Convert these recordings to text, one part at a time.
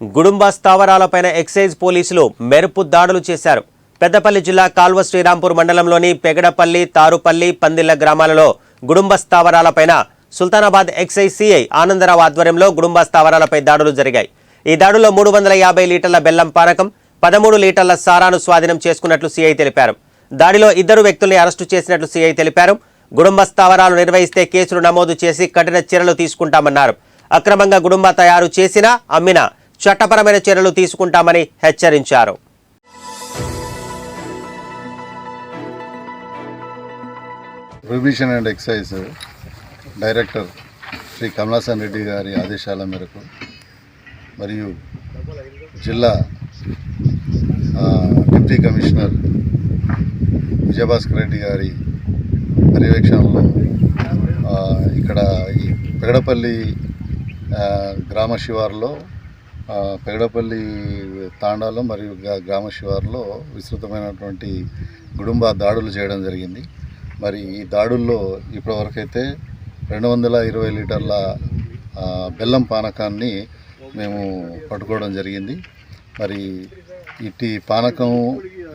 Gudumba స్థావరాలపైన excise పోలీసులు మెరుపు దాడులు చేశారు. పెద్దపల్లి జిల్లా కాల్వ శ్రీరాంపూర్ మండలంలోని పెగడపల్లి తారుపల్లి పందిళ్ళ గ్రామాలలో గుడుంబ స్థావరాలపైన సుల్తానాబాద్ ఎక్సైజ్ సిఐ ఆనందరావు ఆధ్వర్యంలో గుడుంబ స్థావరాలపై దాడులు జరిగాయి. ఈ దాడుల్లో మూడు వందల యాభై లీటర్ల బెల్లం పానకం పదమూడు లీటర్ల సారాను స్వాధీనం చేసుకున్నట్లు సిఐ తెలిపారు. దాడిలో ఇద్దరు వ్యక్తుల్ని అరెస్టు చేసినట్లు సిఐ తెలిపారు. గుడుంబ స్థావరాలు నిర్వహిస్తే కేసులు నమోదు చేసి కఠిన చర్యలు తీసుకుంటామన్నారు. అక్రమంగా గుడుంబ తయారు చేసినా అమ్మినా చట్టపరమైన చర్యలు తీసుకుంటామని హెచ్చరించారు. Prohibition and excise director Shri Kamalasan Reddy గారి ఆదేశాల మేరకు మరియు జిల్లా డిప్యూటీ కమిషనర్ విజయభాస్కర్ రెడ్డి గారి పర్యవేక్షణలో ఇక్కడ ఈ పెగడపల్లి గ్రామ శివారులో పెగడపల్లి తాండాలో మరియు గ్రామ శివారులో విస్తృతమైనటువంటి గుడుంబ దాడులు చేయడం జరిగింది. మరి ఈ దాడుల్లో ఇప్పటివరకైతే రెండు వందల ఇరవై లీటర్ల బెల్లం పానకాన్ని మేము పట్టుకోవడం జరిగింది. మరి ఇట్టి పానకం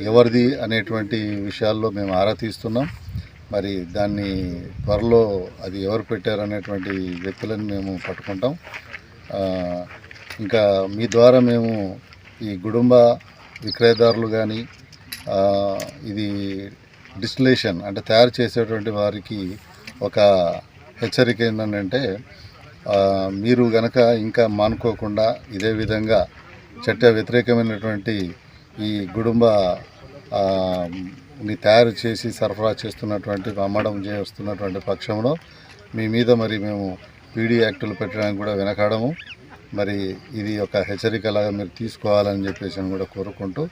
ఎవరిది అనేటువంటి విషయాల్లో మేము ఆరా తీస్తున్నాం. మరి దాన్ని త్వరలో అది ఎవరు పెట్టారనేటువంటి వ్యక్తులను మేము పట్టుకుంటాం. ఇంకా మీ ద్వారా మేము ఈ గుడుంబ విక్రయదారులు కానీ ఇది డిస్టిలేషన్ అంటే తయారు చేసేటువంటి వారికి ఒక హెచ్చరిక ఏంటంటే మీరు గనక ఇంకా మానుకోకుండా ఇదే విధంగా చట్ట వ్యతిరేకమైనటువంటి ఈ గుడుంబ ని తయారు చేసి సరఫరా చేస్తున్నటువంటి అమ్మడం చేస్తున్నటువంటి పక్షంలో మీ మీద మరి మేము పీడీ యాక్టులు పెట్టడానికి కూడా వెనకాడము. మరి ఇది ఒక హెచ్చరికలాగా మీరు తీసుకోవాలని చెప్పేసి కూడా కోరుకుంటూ